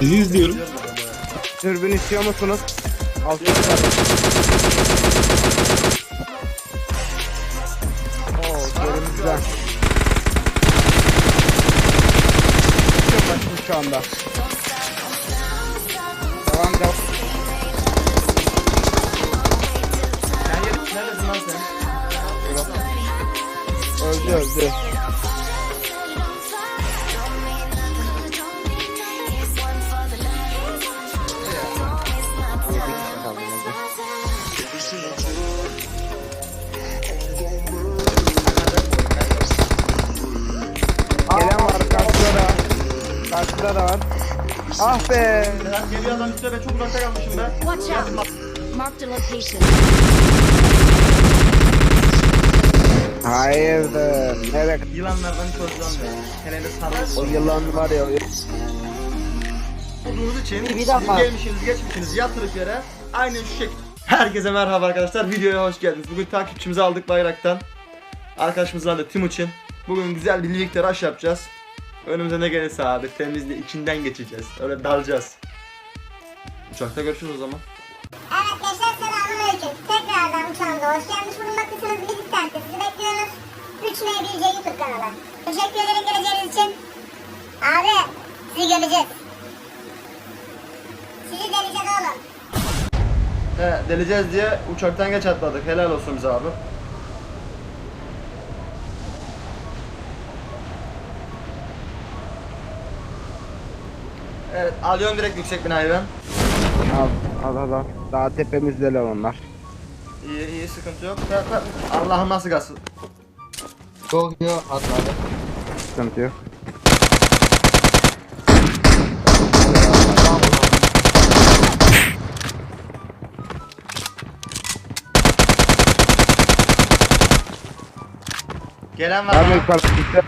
Sizi izliyorum. Dürbün istiyor musunuz? Alt yukarı. Oo, yerimiz güzel. Çok açmış şu anda. Devam devam. Öldü öldü. Ah be. Ya, Geliyor adam üstüne ben çok uzakta kalmışım be. Watch out! Marked a location. Hayırdır. Evet. Yılanlardan hiç hoşlanmıyor. Hele de O sarılıp yılan var ya. o- olduğunuz için Bir dakika. gelmişsiniz geçmişsiniz yatırıp yere aynen şu şekilde. Herkese merhaba arkadaşlar videoya hoş geldiniz. Bugün takipçimizi aldık bayraktan. Arkadaşımız vardı Timuçin. Bugün güzel bir birlikte rush yapacağız. Önümüze ne gelirse abi temizle içinden geçeceğiz. Öyle dalacağız. Uçakta görüşürüz o zaman. Evet gençler selamünaleyküm. Tekrardan uçağımıza hoş gelmiş bulunmaktasınız. Biz internette sizi bekliyoruz. 3M1C YouTube kanalı. Teşekkür ederim geleceğiniz için. Abi sizi göreceğiz. Sizi deneyeceğiz oğlum. He deleceğiz diye uçaktan geç atladık. Helal olsun bize abi. Evet alıyorum direkt yüksek binayı ben. Al al al. al. Daha tepemizdeler onlar. İyi iyi sıkıntı yok. Ben- Allah'ım nasıl kalsın. Çok iyi atladı. Sıkıntı yok. Gelen var Var mı bana. yukarı çıktı?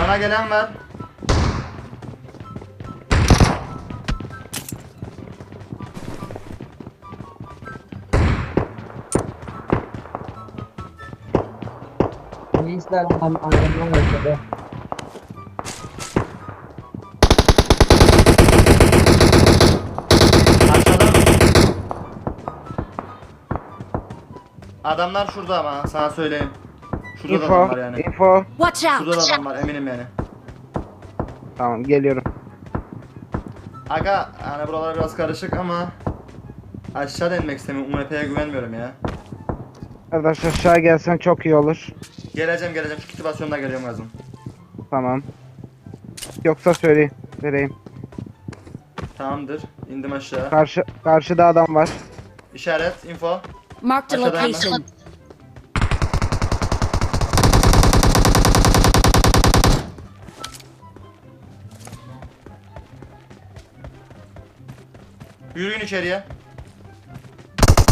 Bana gelen var. Adam ayrılma başladı. Aşağıda. Adamlar şurada ama sana söyleyeyim. Şurada da adam Info. var yani. Info. Watch Şurada da out! adam var eminim yani. Tamam geliyorum. Aga hani buralar biraz karışık ama aşağı inmek istemiyorum. UMP'ye güvenmiyorum ya. Arkadaş aşağı gelsen çok iyi olur. Geleceğim geleceğim şu kitivasyonda geliyorum kızım. Tamam. Yoksa söyleyeyim. Vereyim. Tamamdır. İndim aşağı. Karşı karşıda adam var. İşaret, info. Marked a Aşağıda hemen. location. Yürüyün içeriye.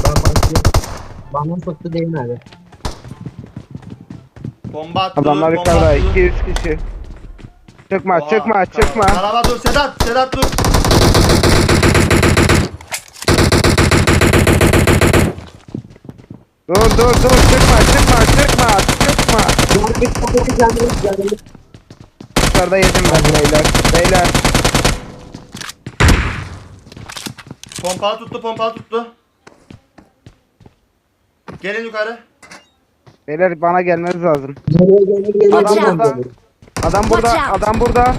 Ben başlıyorum. Bana soktu değil mi abi? Bomba attı. Adamlar bomba yukarıda. attı. 2-3 kişi. Çıkma Oha, çıkma tamam. çıkma. Araba dur Sedat, Sedat dur. Dur dur dur çıkma çıkma çıkma çıkma. Dur bir canım canım. Dışarıda yedim ben beyler. Beyler. Pompalı tuttu, pompalı tuttu. Gelin yukarı. Beyler bana gelmeniz lazım. Adam burada. Adam burada. Watch out. Adam burada.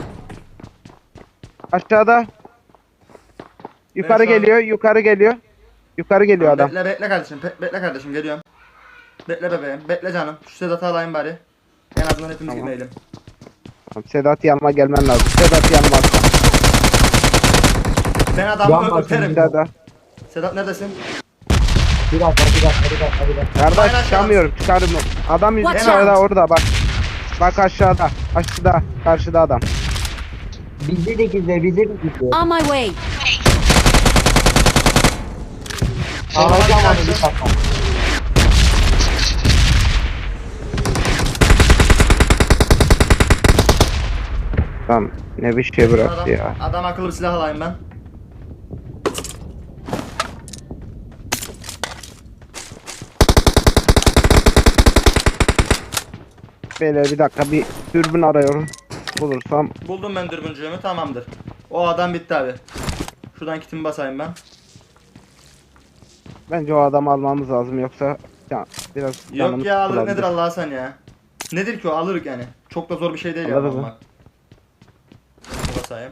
Aşağıda. Yukarı şu an- geliyor. Yukarı geliyor. Yukarı geliyor adam. Bekle, bekle kardeşim, be- bekle kardeşim geliyorum. Bekle bebeğim, bekle canım. Şu Sedat'ı alayım bari. En azından hepimiz Tamam. gitmeyelim. Tamam, Sedat yanıma gelmen lazım. Sedat yanıma. Ben adamı Yan öperim. Da. Sedat neredesin? Bir dakika bir dakika bir dakika bir dakika. Kardeş çıkamıyorum. Çıkarım. Adam Watch out. orada bak. Bak aşağıda. Aşağıda. Karşıda adam. Bizi de gizler bizi de gizler. On my way. Bir dakika. Tamam. Ne bir şey bıraktı Adam, ya. adam akıllı bir silah alayım ben. Beyler bir dakika bir dürbün arıyorum. Bulursam Buldum ben dürbüncüğümü tamamdır. O adam bitti abi. Şuradan kitimi basayım ben. Bence o adamı almamız lazım yoksa ya, biraz Yok ya sıkılabilir. nedir Allah sen ya. Nedir ki o alırık yani. Çok da zor bir şey değil ya almak. Basayım.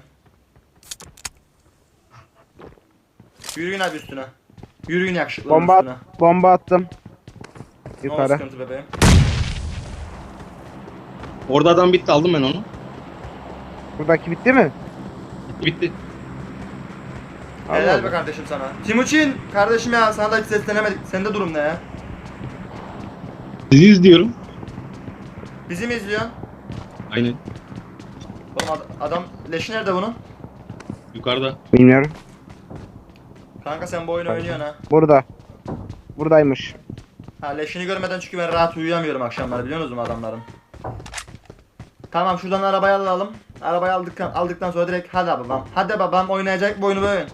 Yürüyün abi üstüne. Yürüyün yakışıklı Bomba, üstüne. bomba attım. Ne o Yukarı. sıkıntı bebeğim. Orada adam bitti aldım ben onu. Buradaki bitti mi? Bitti. Allah Helal be kardeşim sana. Timuçin kardeşim ya sana da hiç seslenemedik. Sende durum ne ya? Sizi izliyorum. Bizi mi izliyorsun? Aynen. Oğlum ad- adam leşi nerede bunun? Yukarıda. Bilmiyorum. Kanka sen bu oyunu oynuyorsun ha. Burada. Buradaymış. Ha leşini görmeden çünkü ben rahat uyuyamıyorum akşamları biliyor musunuz adamların? Tamam şuradan arabayı alalım. Arabayı aldıktan, aldıktan sonra direkt hadi babam. Hadi babam oynayacak bu oyunu böyle.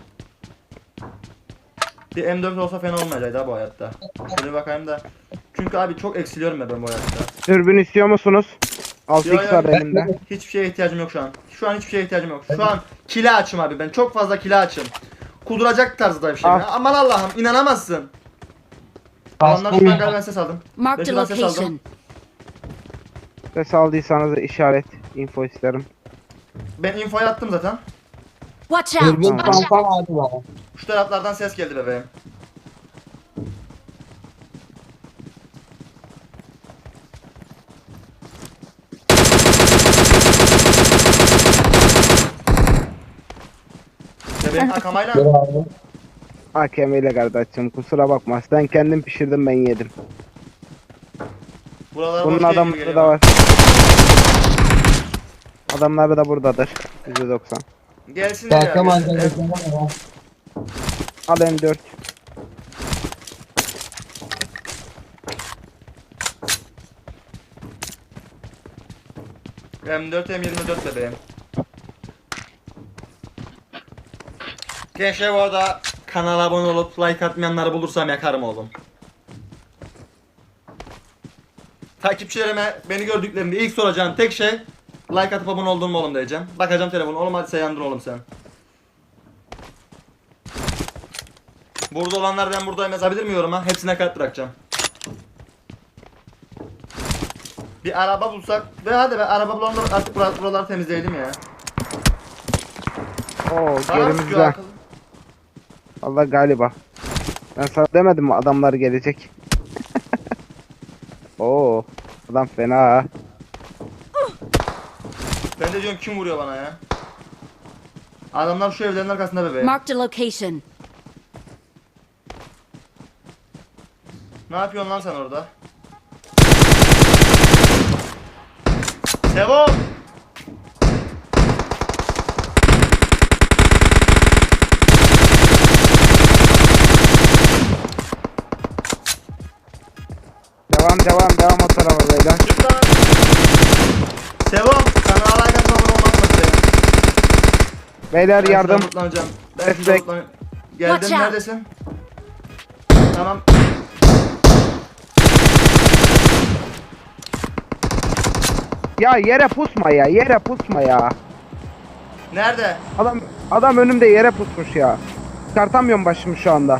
Bir M4 olsa fena olmayacak ha bu hayatta. Şöyle bakayım da. Çünkü abi çok eksiliyorum ya ben bu hayatta. Dürbün istiyor musunuz? 6x Yo, yo, var elimde. Hiçbir şeye ihtiyacım yok şu an. Şu an hiçbir şeye ihtiyacım yok. Şu an kila açım abi ben. Çok fazla kila açım. Kuduracak tarzda bir şey. Ah. ya. Aman Allah'ım inanamazsın. Adamlar şuradan galiba ben ses aldım. Ses aldım. location. Ses aldıysanız işaret, info isterim. Ben infoyu attım zaten. Watch out! Dürbün vardı bana. Şu taraflardan ses geldi bebeğim. Bebeğim akamayla. Gel abi. AKM ile kardeşim kusura bakma. Sen kendin pişirdin ben yedim. Buralara Bunun boş değil gibi adamları geliyor da var. Adamları da buradadır. %90. Gelsinler ya. Kanka gelsinler. malzemesi var ya. Al M4. M4 M24 bebeğim. Gençler bu arada kanala abone olup like atmayanları bulursam yakarım oğlum. Takipçilerime beni gördüklerinde ilk soracağım tek şey like atıp abone oldun mu oğlum diyeceğim. Bakacağım telefonu oğlum hadi sen yandır oğlum sen. Burada olanlar ben buradayım yazabilir mi yoruma? Hepsine kalp bırakacağım. Bir araba bulsak ve hadi be araba bulanlar artık bura- buraları temizleyelim ya. Oo Bana mı sıkıyor gerimizde. akıl? Allah galiba. Ben sana demedim mi adamlar gelecek. Adam fena ha. Ben de diyorum kim vuruyor bana ya? Adamlar şu evlerin arkasında bebeğim. Marked a location. Ne yapıyorsun lan sen orada? Devam devam devam o tarafa beyler. Çık lan! Atma abone olmak unutmayın. Beyler Ben yardım. şuradan lootlanacağım. Ben şuradan Destek. Watch Geldim out. neredesin? Tamam. Ya yere pusma ya yere pusma ya. Nerede? Adam adam önümde yere pusmuş ya. Çıkartamıyorum başımı şu anda.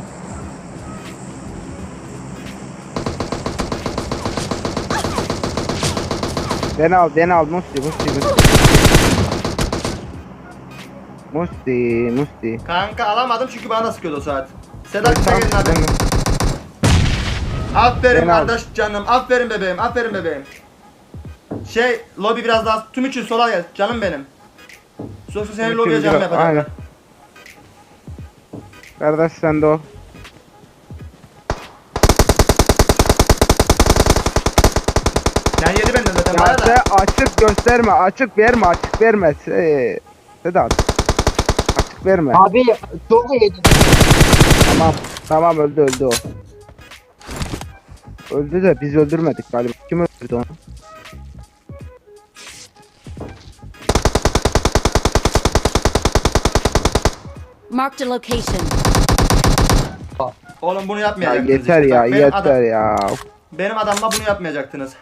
Beni al, beni al Musti, Musti, Musti. Musti, Musti. Kanka alamadım çünkü bana da sıkıyordu o saat. Sedat bize gelin ben- Aferin Beni al. kardeş canım. Aferin bebeğim. Aferin bebeğim. Şey lobi biraz daha tüm için sola gel canım benim. Yoksa senin lobiye canım yapacağım. aynen. Kardeş sen de o. Ya bana açık gösterme, açık verme, açık verme. Se- Sedat. Açık verme. Abi çok iyi. Tamam, tamam öldü öldü o. Öldü de biz öldürmedik galiba. Kim öldürdü onu? Marked a location. Oğlum bunu Ya yapmayacaktınız. yeter işte. ya, Bak, benim yeter Adam, ya. benim adamla bunu yapmayacaktınız.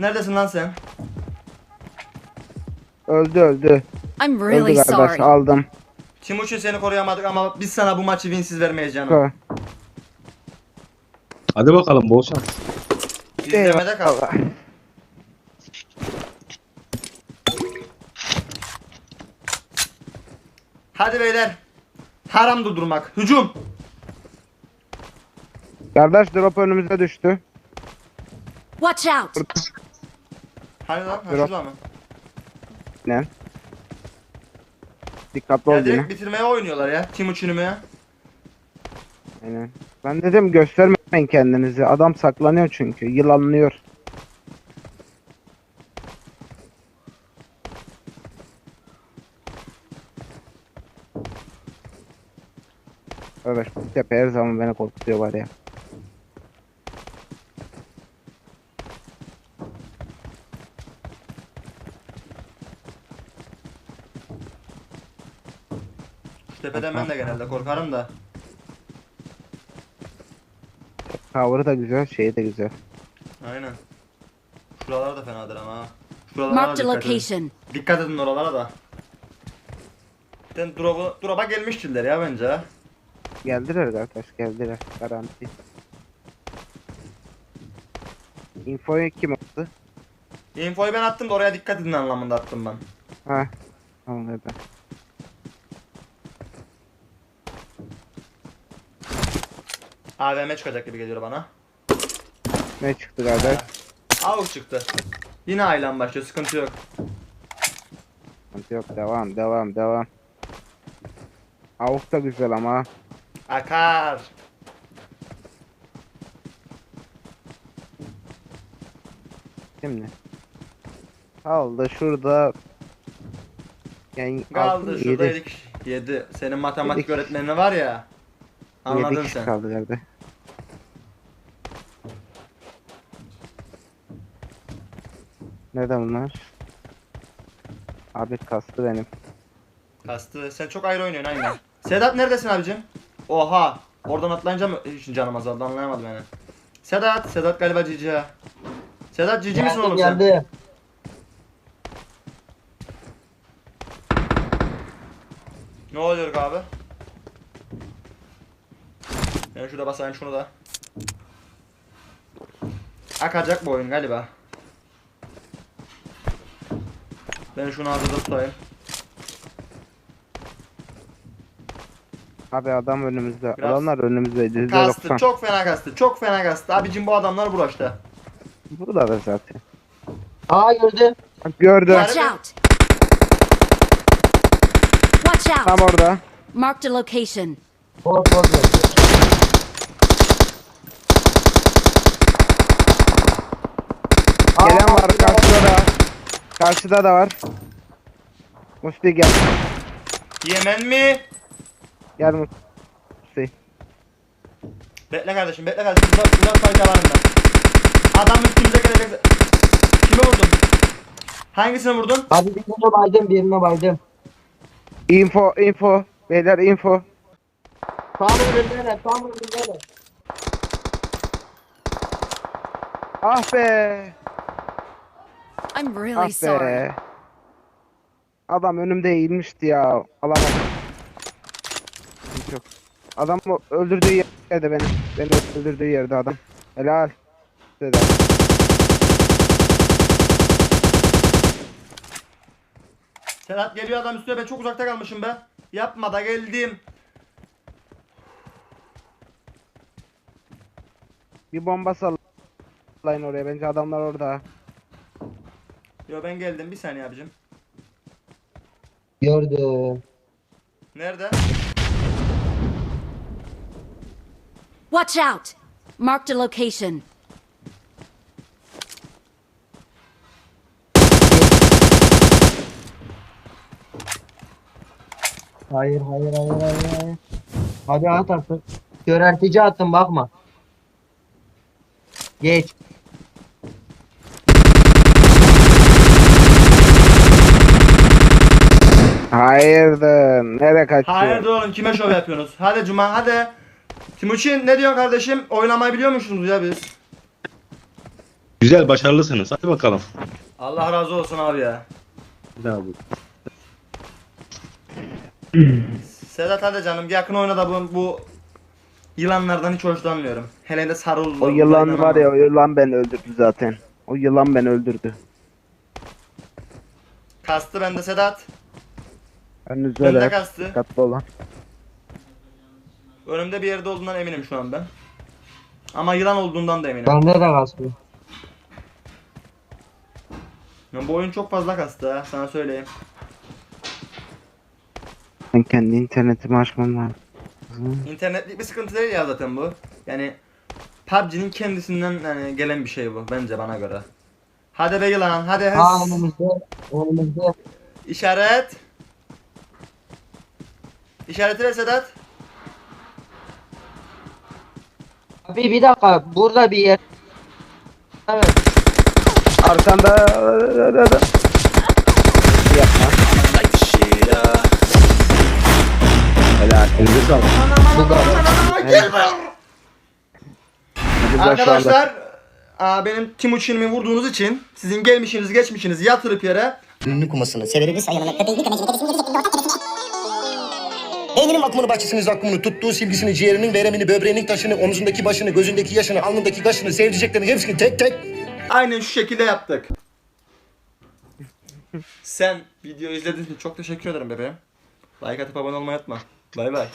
Neredesin lan sen? Öldü öldü. I'm Öldü really kardeş sorry. aldım. Timuçin seni koruyamadık ama biz sana bu maçı winsiz vermeyiz canım. Ko. Hadi bakalım bol şans. İzlemede kal. Hadi beyler. Haram durdurmak. Hücum. Kardeş drop önümüze düştü. Watch out! Hani lan? Ha, şurada mı? Ne? Dikkatli ol Ya yine. direkt bitirmeye oynuyorlar ya. Timuçin'i mi ya? Aynen. Ben dedim göstermeyin kendinizi. Adam saklanıyor çünkü. Yılanlıyor. Evet, bu tepe her zaman beni korkutuyor var ya. Tepeden ben de genelde korkarım da. Cover'ı da güzel, şeyi de güzel. Aynen. Şuralar da fenadır ama ha. Şuralara da Marked a dikkat edin. location. Dikkat edin oralara da. Sen drop'u, drop'a gelmiştirler ya bence ha. Geldiler kardeş, geldiler. Garanti. Infoyu kim attı? Infoyu ben attım da oraya dikkat edin anlamında attım ben. Ha. Anladım. AVM çıkacak gibi geliyor bana. Ne çıktı kardeş? Avuk çıktı. Yine aylan başlıyor sıkıntı yok. Sıkıntı Yok devam devam devam. Avuk da güzel ama. Akar. Şimdi. Kaldı şurada. Yani Kaldı altı, şurada yedi- yedik. 7. Senin matematik Yedik. öğretmeni var ya. Anladın yedi kişi sen. kaldı nerede? Neden bunlar? Abi kastı benim. Kastı. Sen çok ayrı oynuyorsun aynen. Sedat neredesin abicim? Oha. Oradan atlayınca mı hiç canım azaldı anlayamadım yani. Sedat. Sedat galiba cici ha. Sedat cici misin Geldi oğlum sen? geldi. Ne oluyor abi? Ben şurada basayım şunu da. Akacak bu oyun galiba. Ben şunu hazırda tutayım. Abi adam önümüzde. Biraz- Adamlar önümüzde. Kastı %90. çok fena kastı çok fena kastı. Abicim bu adamlar bulaştı. Burada da zaten. Aa gördüm. Bak gördü. Var. Watch out! Watch Tam out! orada. Marked a location. Bol gördüm. Aa, Gelen var karşıda da. Karşıda da var. Musti gel. Yemen mi? Gel Musti. Bekle kardeşim bekle kardeşim. Uzak uzak fayda var ben. Adam üstümüze gelecek. Kimi vurdun? Hangisini vurdun? Hadi birine baydım birine baydım. Info info. Beyler info. Tam önündeler tam önündeler. Ah be. I'm really Ah sorry. be. Adam önümde eğilmişti ya. Alamadım. Hiç Yok. Adam o öldürdüğü yerde beni. Beni öldürdüğü yerde adam. Helal. Size de. Sedat geliyor adam üstüne ben çok uzakta kalmışım be. Yapma da geldim. Bir bomba sallayın oraya. Bence adamlar orada. Yo ben geldim bir saniye abicim. Gördüm. Nerede? Watch out! Marked a location. Hayır hayır hayır hayır hayır. Hadi at artık. Köreltici attım bakma. Geç. Hayırdır? Nereye kaçıyor? Hayır oğlum kime şov yapıyorsunuz? Hadi Cuma hadi. Timuçin ne diyorsun kardeşim? Oynamayı biliyor musunuz ya biz? Güzel başarılısınız. Hadi bakalım. Allah razı olsun abi ya. Bir daha bu. Sedat hadi canım yakın oyna da bu, bu yılanlardan hiç hoşlanmıyorum. Hele de sarı O yılan var ya o yılan beni öldürdü zaten. O yılan beni öldürdü. Kastı bende Sedat. Önünüzde Bende de kastı. dikkatli olan. Önümde bir yerde olduğundan eminim şu an ben. Ama yılan olduğundan da eminim. Bende de kasıyor. Ya bu oyun çok fazla kastı ha sana söyleyeyim. Ben kendi internetimi açmam lazım. İnternetlik bir sıkıntı değil ya zaten bu. Yani PUBG'nin kendisinden yani gelen bir şey bu bence bana göre. Hadi be yılan hadi Aa hız. önümüzde. Önümüzde. İşaret. İşareti ver Sedat. Abi bir dakika burada bir yer. Evet. Arkanda yapma. Helal. Elinize sağlık. Bu da. Gel Arkadaşlar aa, benim Timuçin'imi vurduğunuz için sizin gelmişiniz geçmişiniz yatırıp yere ünlü kumasını seveririz. Beyninin akımını, bahçesinin zakkumunu, tuttuğu silgisini, ciğerinin veremini, böbreğinin taşını, omzundaki başını, gözündeki yaşını, alnındaki kaşını, sevdiceklerini hepsini tek tek aynen şu şekilde yaptık. Sen video izlediğin için çok teşekkür ederim bebeğim. Like atıp abone olmayı unutma. Bay bay.